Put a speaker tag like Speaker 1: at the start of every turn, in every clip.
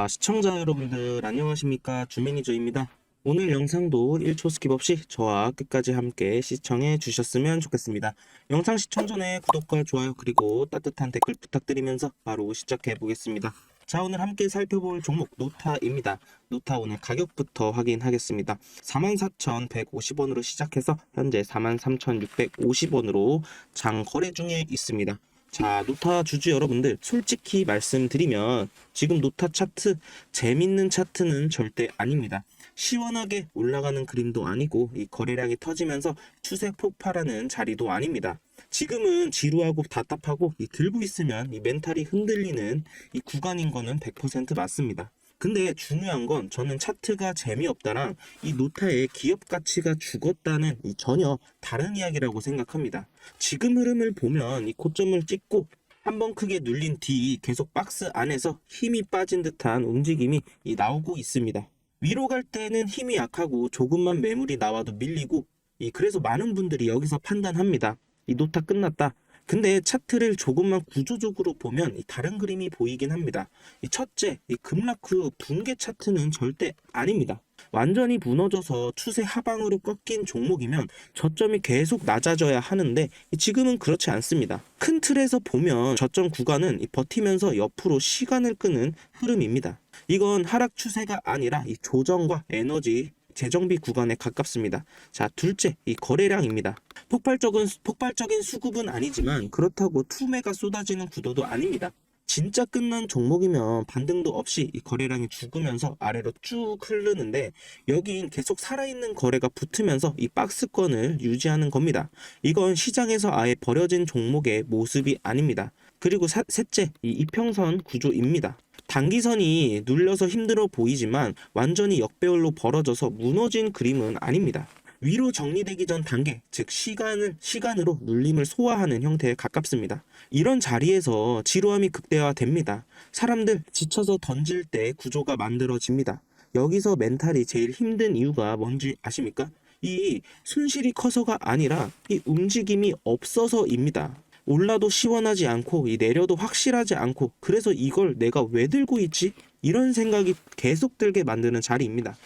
Speaker 1: 자, 시청자 여러분들 안녕하십니까? 주매니저입니다. 오늘 영상도 1초 스킵 없이 저와 끝까지 함께 시청해 주셨으면 좋겠습니다. 영상 시청 전에 구독과 좋아요 그리고 따뜻한 댓글 부탁드리면서 바로 시작해 보겠습니다. 자, 오늘 함께 살펴볼 종목 노타입니다. 노타 오늘 가격부터 확인하겠습니다. 44,150원으로 시작해서 현재 43,650원으로 장 거래 중에 있습니다. 자, 노타 주주 여러분들, 솔직히 말씀드리면 지금 노타 차트, 재밌는 차트는 절대 아닙니다. 시원하게 올라가는 그림도 아니고 이 거래량이 터지면서 추세 폭발하는 자리도 아닙니다. 지금은 지루하고 답답하고 이 들고 있으면 이 멘탈이 흔들리는 이 구간인 거는 100% 맞습니다. 근데 중요한 건 저는 차트가 재미없다랑 이 노타의 기업 가치가 죽었다는 이 전혀 다른 이야기라고 생각합니다. 지금 흐름을 보면 이 고점을 찍고 한번 크게 눌린 뒤 계속 박스 안에서 힘이 빠진 듯한 움직임이 이 나오고 있습니다. 위로 갈 때는 힘이 약하고 조금만 매물이 나와도 밀리고 이 그래서 많은 분들이 여기서 판단합니다. 이 노타 끝났다. 근데 차트를 조금만 구조적으로 보면 이 다른 그림이 보이긴 합니다. 이 첫째, 이 급락 후 붕괴 차트는 절대 아닙니다. 완전히 무너져서 추세 하방으로 꺾인 종목이면 저점이 계속 낮아져야 하는데 이 지금은 그렇지 않습니다. 큰 틀에서 보면 저점 구간은 이 버티면서 옆으로 시간을 끄는 흐름입니다. 이건 하락 추세가 아니라 이 조정과 에너지 재정비 구간에 가깝습니다. 자, 둘째, 이 거래량입니다. 폭발적인, 폭발적인 수급은 아니지만 그렇다고 투매가 쏟아지는 구도도 아닙니다. 진짜 끝난 종목이면 반등도 없이 이 거래량이 죽으면서 아래로 쭉 흐르는데 여긴 계속 살아있는 거래가 붙으면서 이 박스권을 유지하는 겁니다. 이건 시장에서 아예 버려진 종목의 모습이 아닙니다. 그리고 사- 셋째, 이 이평선 구조입니다. 단기선이 눌려서 힘들어 보이지만 완전히 역배열로 벌어져서 무너진 그림은 아닙니다. 위로 정리되기 전 단계, 즉 시간을 시간으로 눌림을 소화하는 형태에 가깝습니다. 이런 자리에서 지루함이 극대화됩니다. 사람들 지쳐서 던질 때 구조가 만들어집니다. 여기서 멘탈이 제일 힘든 이유가 뭔지 아십니까? 이 손실이 커서가 아니라 이 움직임이 없어서입니다. 올라도 시원하지 않고 이 내려도 확실하지 않고 그래서 이걸 내가 왜 들고 있지? 이런 생각이 계속 들게 만드는 자리입니다.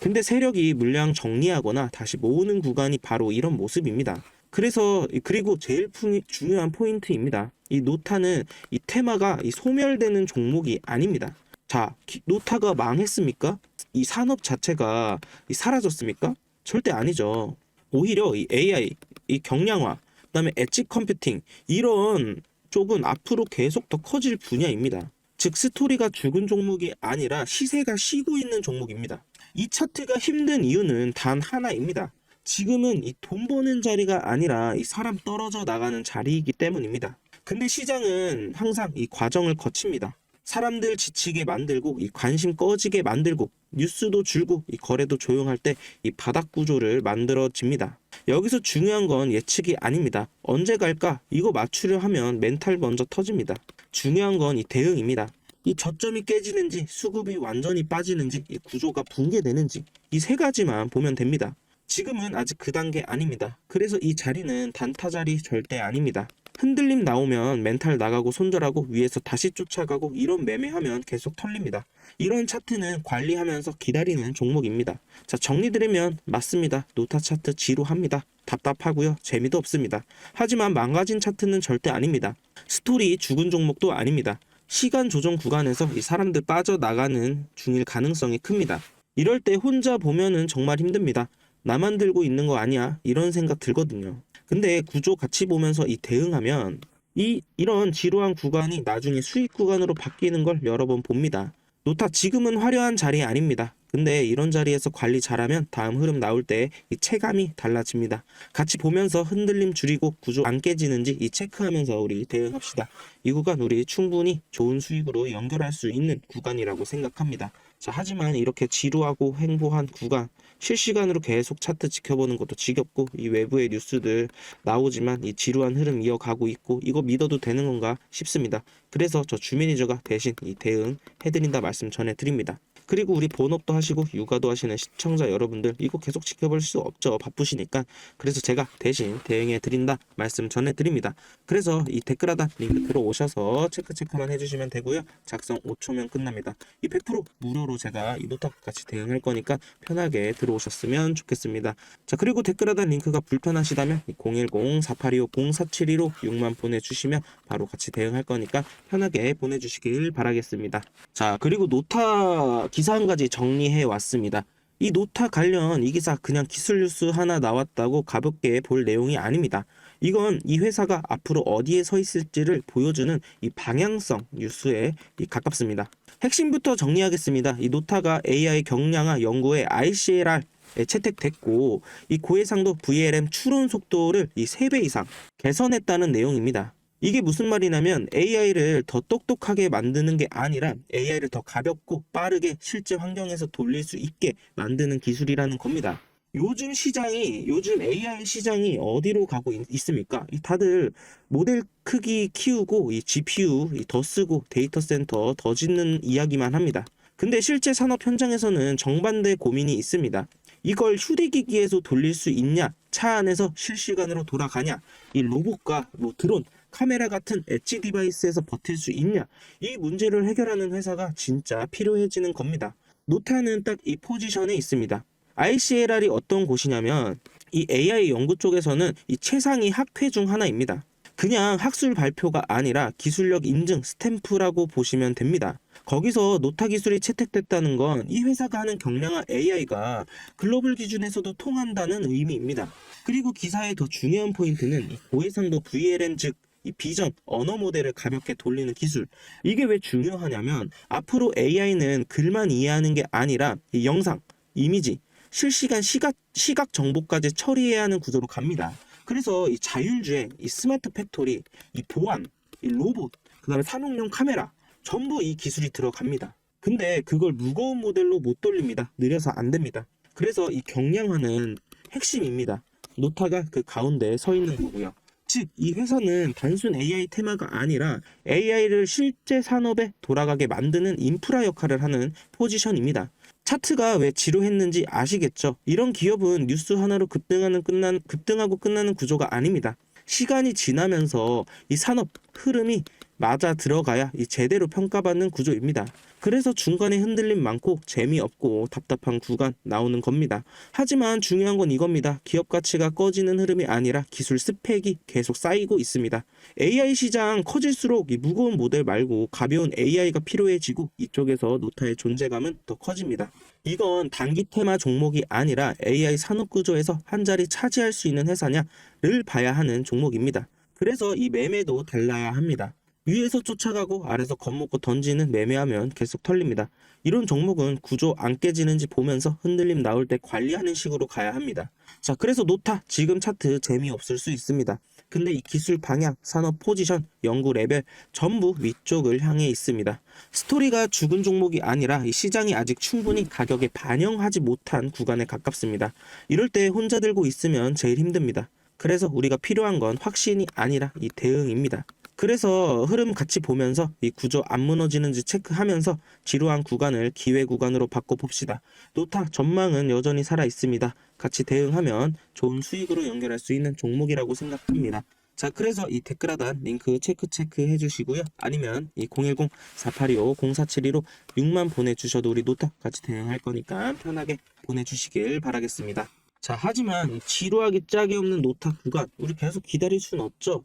Speaker 1: 근데 세력이 물량 정리하거나 다시 모으는 구간이 바로 이런 모습입니다. 그래서 이- 그리고 제일 푸- 중요한 포인트입니다. 이 노타는 이 테마가 이 소멸되는 종목이 아닙니다. 자, 기- 노타가 망했습니까? 이 산업 자체가 이 사라졌습니까? 절대 아니죠. 오히려 이 AI, 이 경량화, 그다음에 엣지 컴퓨팅 이런 쪽은 앞으로 계속 더 커질 분야입니다. 즉 스토리가 죽은 종목이 아니라 시세가 쉬고 있는 종목입니다. 이 차트가 힘든 이유는 단 하나입니다. 지금은 이 돈 버는 자리가 아니라 이 사람 떨어져 나가는 자리이기 때문입니다. 근데 시장은 항상 이 과정을 거칩니다. 사람들 지치게 만들고 이 관심 꺼지게 만들고 뉴스도 줄고 이 거래도 조용할 때 이 바닥 구조를 만들어집니다. 여기서 중요한 건 예측이 아닙니다. 언제 갈까? 이거 맞추려 하면 멘탈 먼저 터집니다. 중요한 건 이 대응입니다. 이 저점이 깨지는지 수급이 완전히 빠지는지 이 구조가 붕괴되는지 이 세 가지만 보면 됩니다. 지금은 아직 그 단계 아닙니다. 그래서 이 자리는 단타 자리 절대 아닙니다. 흔들림 나오면 멘탈 나가고 손절하고 위에서 다시 쫓아가고 이런 매매하면 계속 털립니다. 이런 차트는 관리하면서 기다리는 종목입니다. 자, 정리드리면 맞습니다. 노타 차트 지루합니다. 답답하고요. 재미도 없습니다. 하지만 망가진 차트는 절대 아닙니다. 스토리 죽은 종목도 아닙니다. 시간 조정 구간에서 이 사람들 빠져나가는 중일 가능성이 큽니다. 이럴 때 혼자 보면은 정말 힘듭니다. 나만 들고 있는 거 아니야? 이런 생각 들거든요. 근데 구조 같이 보면서 이 대응하면 이 이런 지루한 구간이 나중에 수익 구간으로 바뀌는 걸 여러 번 봅니다. 노타 지금은 화려한 자리 아닙니다. 근데 이런 자리에서 관리 잘하면 다음 흐름 나올 때 이 체감이 달라집니다. 같이 보면서 흔들림 줄이고 구조 안 깨지는지 이 체크하면서 우리 대응합시다. 이 구간 우리 충분히 좋은 수익으로 연결할 수 있는 구간이라고 생각합니다. 자, 하지만 이렇게 지루하고 행보한 구간 실시간으로 계속 차트 지켜보는 것도 지겹고 이 외부의 뉴스들 나오지만 이 지루한 흐름 이어가고 있고 이거 믿어도 되는 건가 싶습니다. 그래서 저 주매니저가 대신 이 대응 해드린다 말씀 전해드립니다. 그리고 우리 본업도 하시고 육아도 하시는 시청자 여러분들 이거 계속 지켜볼 수 없죠 바쁘시니까 그래서 제가 대신 대응해 드린다 말씀 전해 드립니다 그래서 이 댓글 하단 링크 들어오 들어오셔서 체크 체크만 해주시면 되고요. 작성 5초면 끝납니다. 이 100% 무료로 제가 이 노타 같이 대응할 거니까 편하게 들어 오셨으면 좋겠습니다. 자 그리고 댓글 하단 링크가 불편하시다면 010-4825-0472로 6만 보내주시면 바로 같이 대응할 거니까 편하게 보내주시길 바라겠습니다. 자 그리고 노타 기사 한 가지 정리해 왔습니다. 이 노타 관련 이 기사 그냥 기술 뉴스 하나 나왔다고 가볍게 볼 내용이 아닙니다. 이건 이 회사가 앞으로 어디에 서 있을지를 보여주는 이 방향성 뉴스에 이 가깝습니다. 핵심부터 정리하겠습니다. 이 노타가 AI 경량화 연구에 ICLR 에 채택됐고 이 고해상도 VLM 추론 속도를 이 3배 이상 개선했다는 내용입니다. 이게 무슨 말이냐면 AI를 더 똑똑하게 만드는 게 아니라 AI를 더 가볍고 빠르게 실제 환경에서 돌릴 수 있게 만드는 기술이라는 겁니다. 요즘 시장이 요즘 AI 시장이 어디로 가고 있, 있습니까? 이 다들 모델 크기 키우고 이 GPU 이더 쓰고 데이터 센터 더 짓는 이야기만 합니다. 근데 실제 산업 현장에서는 정반대 고민이 있습니다. 이걸 휴대기기에서 돌릴 수 있냐? 차 안에서 실시간으로 돌아가냐? 이 로봇과 뭐 드론, 카메라 같은 엣지 디바이스에서 버틸 수 있냐? 이 문제를 해결하는 회사가 진짜 필요해지는 겁니다. 노타는 딱 이 포지션에 있습니다. ICLR이 어떤 곳이냐면 이 AI 연구 쪽에서는 이 최상위 학회 중 하나입니다. 그냥 학술 발표가 아니라 기술력 인증 스탬프라고 보시면 됩니다. 거기서 노타 기술이 채택됐다는 건 이 회사가 하는 경량화 AI가 글로벌 기준에서도 통한다는 의미입니다. 그리고 기사의 더 중요한 포인트는 이 고해상도 VLM 즉 이 비전 언어 모델을 가볍게 돌리는 기술 이게 왜 중요하냐면 앞으로 AI는 글만 이해하는 게 아니라 이 영상, 이미지, 실시간 시각 시각 정보까지 처리해야 하는 구조로 갑니다. 그래서 이 자율주행, 이 스마트 팩토리, 이 보안, 이 로봇, 그 다음에 산업용 카메라 전부 이 기술이 들어갑니다. 근데 그걸 무거운 모델로 못 돌립니다. 느려서 안 됩니다. 그래서 이 경량화는 핵심입니다. 노타가 그 가운데 서 있는 거고요. 즉, 이 회사는 단순 AI 테마가 아니라 AI를 실제 산업에 돌아가게 만드는 인프라 역할을 하는 포지션입니다. 차트가 왜 지루했는지 아시겠죠? 이런 기업은 뉴스 하나로 급등하는 끝난 급등하고 끝나는 구조가 아닙니다. 시간이 지나면서 이 산업 흐름이 맞아 들어가야 이 제대로 평가받는 구조입니다. 그래서 중간에 흔들림 많고 재미없고 답답한 구간 나오는 겁니다. 하지만 중요한 건 이겁니다. 기업 가치가 꺼지는 흐름이 아니라 기술 스펙이 계속 쌓이고 있습니다. AI 시장 커질수록 이 무거운 모델 말고 가벼운 AI가 필요해지고 이쪽에서 노타의 존재감은 더 커집니다. 이건 단기 테마 종목이 아니라 AI 산업 구조에서 한 자리 차지할 수 있는 회사냐를 봐야 하는 종목입니다. 그래서 이 매매도 달라야 합니다. 위에서 쫓아가고 아래서 겁먹고 던지는 매매하면 계속 털립니다. 이런 종목은 구조 안 깨지는지 보면서 흔들림 나올 때 관리하는 식으로 가야 합니다. 자, 그래서 노타 지금 차트 재미없을 수 있습니다. 근데 이 기술 방향, 산업 포지션, 연구 레벨 전부 위쪽을 향해 있습니다. 스토리가 죽은 종목이 아니라 이 시장이 아직 충분히 가격에 반영하지 못한 구간에 가깝습니다. 이럴 때 혼자 들고 있으면 제일 힘듭니다. 그래서 우리가 필요한 건 확신이 아니라 이 대응입니다. 그래서 흐름 같이 보면서 이 구조 안 무너지는지 체크하면서 지루한 구간을 기회 구간으로 바꿔봅시다. 노타 전망은 여전히 살아 있습니다. 같이 대응하면 좋은 수익으로 연결할 수 있는 종목이라고 생각합니다. 자, 그래서 이 댓글 하단 링크 체크 체크 해주시고요. 아니면 이 010-4825-0472로 6만 보내주셔도 우리 노타 같이 대응할 거니까 편하게 보내주시길 바라겠습니다. 자, 하지만 이 지루하기 짝이 없는 노타 구간 우리 계속 기다릴 순 없죠.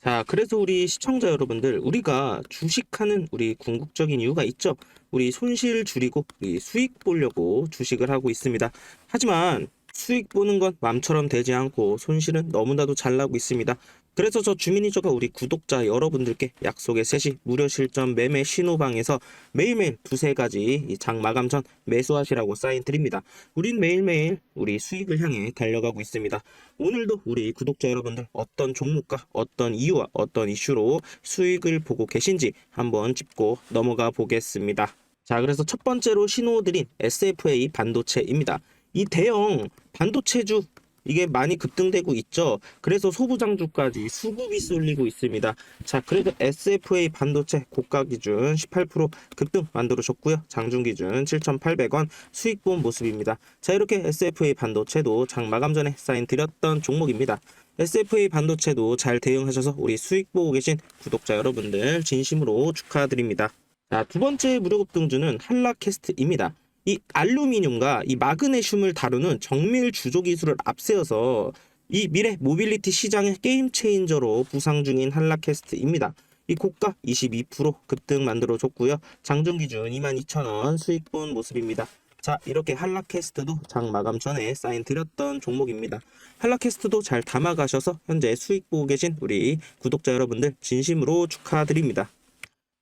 Speaker 1: 자, 그래서 우리 시청자 여러분들, 우리가 주식하는 우리 궁극적인 이유가 있죠. 우리 손실 줄이고 우리 수익 보려고 주식을 하고 있습니다. 하지만 수익 보는 건 맘처럼 되지 않고 손실은 너무나도 잘 나고 있습니다. 그래서 저 주민이저가 우리 구독자 여러분들께 약속의 셋이 무료 실전 매매 신호방에서 매일매일 두세 가지 이장 마감 전 매수하시라고 사인 드립니다. 우린 매일매일 우리 수익을 향해 달려가고 있습니다. 오늘도 우리 구독자 여러분들 어떤 종목과 어떤 이유와 어떤 이슈로 수익을 보고 계신지 한번 짚고 넘어가 보겠습니다. 자, 그래서 첫 번째로 신호 드린 SFA 반도체입니다. 이 대형 반도체주 이게 많이 급등되고 있죠. 그래서 소부장주까지 수급이 쏠리고 있습니다. 자, 그래서 SFA 반도체 고가 기준 18% 급등 만들어줬고요. 장중 기준 7,800원 수익 본 모습입니다. 자, 이렇게 SFA 반도체도 장 마감 전에 사인 드렸던 종목입니다. SFA 반도체도 잘 대응하셔서 우리 수익 보고 계신 구독자 여러분들 진심으로 축하드립니다. 자, 두 번째 무료 급등주는 한라캐스트입니다. 이 알루미늄과 이 마그네슘을 다루는 정밀 주조 기술을 앞세워서 이 미래 모빌리티 시장의 게임 체인저로 부상 중인 한라캐스트입니다. 이 고가 22% 급등 만들어 줬고요. 장중 기준 22,000원 수익 본 모습입니다. 자, 이렇게 한라캐스트도 장 마감 전에 사인 드렸던 종목입니다. 한라캐스트도 잘 담아가셔서 현재 수익 보고 계신 우리 구독자 여러분들 진심으로 축하드립니다.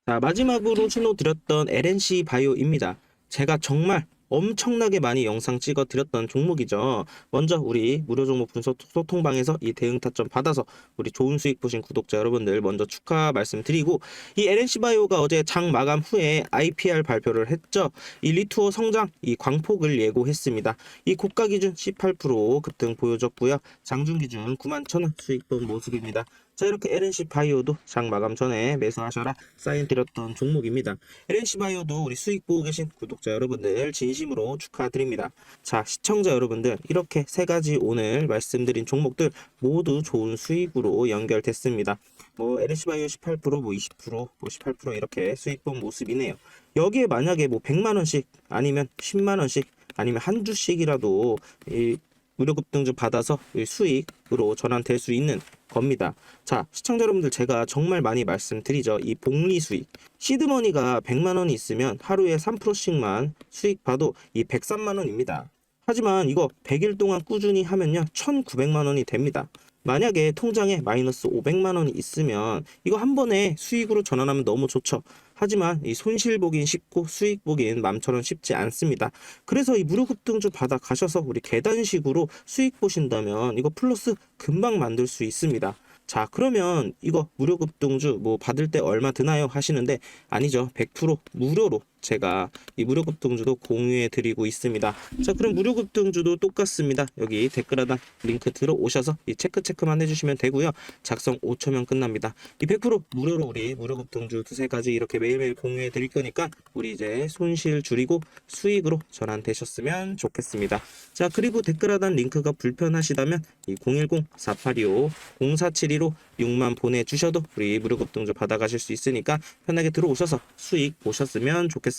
Speaker 1: 자, 마지막으로 신호 드렸던 LNC 바이오입니다. 제가 정말 엄청나게 많이 영상 찍어 드렸던 종목이죠. 먼저 우리 무료 종목 분석 소통방에서 이 대응 타점 받아서 우리 좋은 수익 보신 구독자 여러분들 먼저 축하 말씀드리고 이 LNC 바이오가 어제 장 마감 후에 IPR 발표를 했죠. 이 리투어 성장 이 광폭을 예고했습니다. 이 고가 기준 18% 급등 보여줬고요. 장중 기준 9만 1,000원 수익 본 모습입니다. 자 이렇게 LNC 바이오도 장 마감 전에 매수하셔라 사인 드렸던 종목입니다. LNC 바이오도 우리 수익 보고 계신 구독자 여러분들 진심으로 축하드립니다. 자 시청자 여러분들 이렇게 세 가지 오늘 말씀드린 종목들 모두 좋은 수익으로 연결됐습니다. 뭐 LNC 바이오 18%, 뭐 20%, 뭐 18% 이렇게 수익 본 모습이네요. 여기에 만약에 뭐 100만 원씩 아니면 10만 원씩 아니면 한 주씩이라도 이 무료 급등주 받아서 이 수익으로 전환될 수 있는 겁니다. 자, 시청자 여러분들 제가 정말 많이 말씀드리죠. 이 복리 수익. 시드머니가 100만 원이 있으면 하루에 3%씩만 수익 봐도 이 103만 원입니다. 하지만 이거 100일 동안 꾸준히 하면요. 1,900만 원이 됩니다. 만약에 통장에 마이너스 500만 원이 있으면 이거 한 번에 수익으로 전환하면 너무 좋죠. 하지만 이 손실 보긴 쉽고 수익 보긴 맘처럼 쉽지 않습니다. 그래서 이 무료 급등주 받아 가셔서 우리 계단식으로 수익 보신다면 이거 플러스 금방 만들 수 있습니다. 자, 그러면 이거 무료 급등주 뭐 받을 때 얼마 드나요? 하시는데 아니죠. 100% 무료로 제가 이 무료 급등주도 공유해 드리고 있습니다. 자, 그럼 무료 급등주도 똑같습니다. 여기 댓글 하단 링크 들어오셔서 이 체크 체크만 해주시면 되고요. 작성 5초면 끝납니다. 이 100% 무료로 우리 무료 급등주 두세 가지 이렇게 매일매일 공유해 드릴 거니까 우리 이제 손실 줄이고 수익으로 전환되셨으면 좋겠습니다. 자, 그리고 댓글 하단 링크가 불편하시다면 이 010-4825-0472로 6만 보내주셔도 우리 무료 급등주 받아가실 수 있으니까 편하게 들어오셔서 수익 보셨으면 좋겠습니다.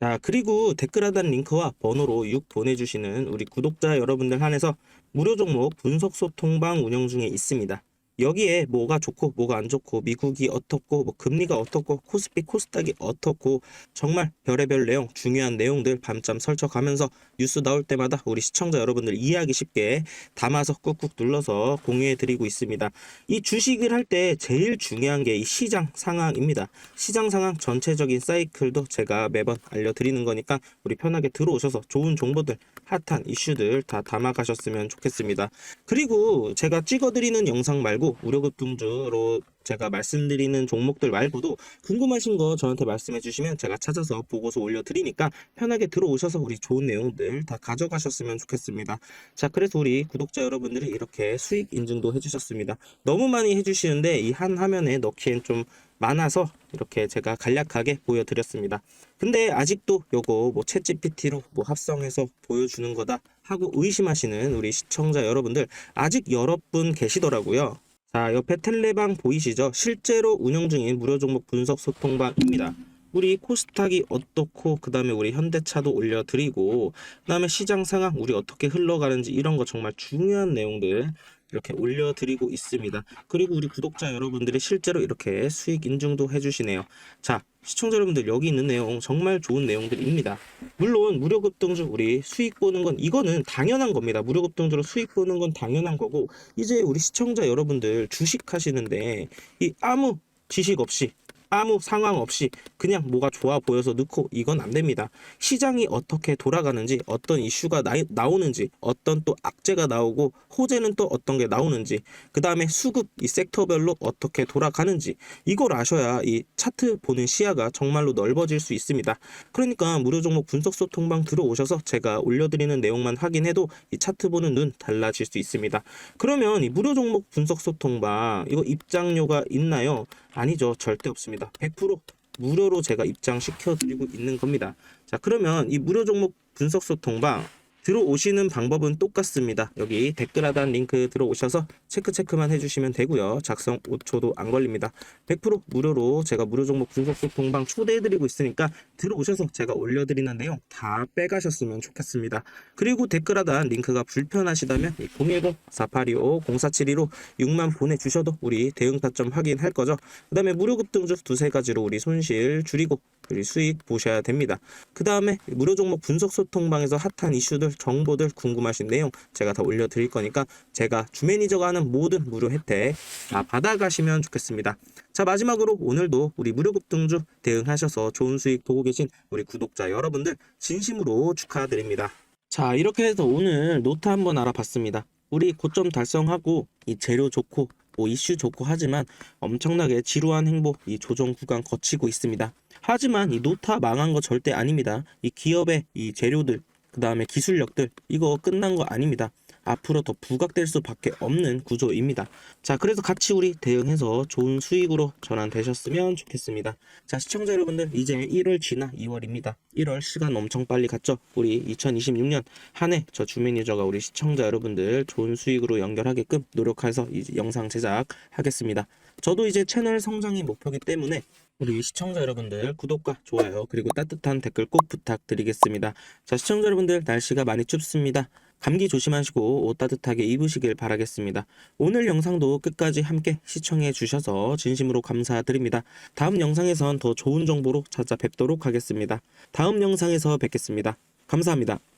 Speaker 1: 자, 그리고 댓글 하단 링크와 번호로 6 보내주시는 우리 구독자 여러분들 한해서 무료 종목 분석 소통방 운영 중에 있습니다. 여기에 뭐가 좋고 뭐가 안 좋고 미국이 어떻고 뭐 금리가 어떻고 코스피 코스닥이 어떻고 정말 별의별 내용 중요한 내용들 밤잠 설쳐가면서 뉴스 나올 때마다 우리 시청자 여러분들 이해하기 쉽게 담아서 꾹꾹 눌러서 공유해 드리고 있습니다. 이 주식을 할 때 제일 중요한 게 이 시장 상황입니다. 시장 상황 전체적인 사이클도 제가 매번 알려드리는 거니까 우리 편하게 들어오셔서 좋은 정보들 핫한 이슈들 다 담아가셨으면 좋겠습니다. 그리고 제가 찍어드리는 영상 말고 무료급등주로 제가 말씀드리는 종목들 말고도 궁금하신 거 저한테 말씀해 주시면 제가 찾아서 보고서 올려드리니까 편하게 들어오셔서 우리 좋은 내용들 다 가져가셨으면 좋겠습니다. 자, 그래서 우리 구독자 여러분들이 이렇게 수익 인증도 해주셨습니다. 너무 많이 해주시는데 이 한 화면에 넣기엔 좀 많아서 이렇게 제가 간략하게 보여드렸습니다. 근데 아직도 요거 뭐 챗GPT로 뭐 합성해서 보여주는 거다 하고 의심하시는 우리 시청자 여러분들 아직 여러 분 계시더라고요. 자, 옆에 텔레방 보이시죠? 실제로 운영 중인 무료 종목 분석 소통방입니다. 우리 코스닥이 어떻고 그 다음에 우리 현대차도 올려드리고 그 다음에 시장 상황 우리 어떻게 흘러가는지 이런 거 정말 중요한 내용들 이렇게 올려드리고 있습니다. 그리고 우리 구독자 여러분들이 실제로 이렇게 수익 인증도 해주시네요. 자, 시청자 여러분들 여기 있는 내용 정말 좋은 내용들입니다. 물론 무료 급등주 우리 수익 보는 건 이거는 당연한 겁니다. 무료 급등주로 수익 보는 건 당연한 거고 이제 우리 시청자 여러분들 주식 하시는데 이 아무 지식 없이 아무 상황 없이 그냥 뭐가 좋아 보여서 넣고 이건 안 됩니다. 시장이 어떻게 돌아가는지, 어떤 이슈가 나, 나오는지, 어떤 또 악재가 나오고 호재는 또 어떤 게 나오는지, 그 다음에 수급 이 섹터별로 어떻게 돌아가는지 이걸 아셔야 이 차트 보는 시야가 정말로 넓어질 수 있습니다. 그러니까 무료 종목 분석 소통방 들어오셔서 제가 올려드리는 내용만 확인해도 이 차트 보는 눈 달라질 수 있습니다. 그러면 이 무료 종목 분석 소통방 이거 입장료가 있나요? 아니죠. 절대 없습니다. 100% 무료로 제가 입장시켜 드리고 있는 겁니다. 자, 그러면 이 무료 종목 분석 소통방 들어오시는 방법은 똑같습니다. 여기 댓글 하단 링크 들어오셔서 체크 체크만 해주시면 되고요. 작성 5초도 안 걸립니다. 100% 무료로 제가 무료 종목 분석 소통방 초대해드리고 있으니까 들어오셔서 제가 올려드리는 내용 다 빼가셨으면 좋겠습니다. 그리고 댓글 하단 링크가 불편하시다면 010-4825-0472로 6만 보내주셔도 우리 대응 타점 확인할 거죠. 그 다음에 무료 급 등주 두세 가지로 우리 손실 줄이고 우리 수익 보셔야 됩니다. 그 다음에 무료 종목 분석 소통방에서 핫한 이슈들, 정보들, 궁금하신 내용 제가 다 올려드릴 거니까 제가 주매니저가 하는 모든 무료 혜택 다 받아가시면 좋겠습니다. 자 마지막으로 오늘도 우리 무료 급등주 대응하셔서 좋은 수익 보고 계신 우리 구독자 여러분들 진심으로 축하드립니다. 자 이렇게 해서 오늘 노트 한번 알아봤습니다. 우리 고점 달성하고 이 재료 좋고 뭐 이슈 좋고 하지만 엄청나게 지루한 행보 이 조정 구간 거치고 있습니다. 하지만 이 노타 망한 거 절대 아닙니다. 이 기업의 이 재료들 그 다음에 기술력들 이거 끝난 거 아닙니다. 앞으로 더 부각될 수밖에 없는 구조입니다. 자, 그래서 같이 우리 대응해서 좋은 수익으로 전환되셨으면 좋겠습니다. 자, 시청자 여러분들 이제 1월 지나 2월입니다. 1월 시간 엄청 빨리 갔죠. 우리 2026년 한 해 저 주매니저가 우리 시청자 여러분들 좋은 수익으로 연결하게끔 노력해서 이 영상 제작하겠습니다. 저도 이제 채널 성장이 목표이기 때문에 우리 시청자 여러분들 구독과 좋아요 그리고 따뜻한 댓글 꼭 부탁드리겠습니다. 자 시청자 여러분들 날씨가 많이 춥습니다. 감기 조심하시고 옷 따뜻하게 입으시길 바라겠습니다. 오늘 영상도 끝까지 함께 시청해 주셔서 진심으로 감사드립니다. 다음 영상에선 더 좋은 정보로 찾아뵙도록 하겠습니다. 다음 영상에서 뵙겠습니다. 감사합니다.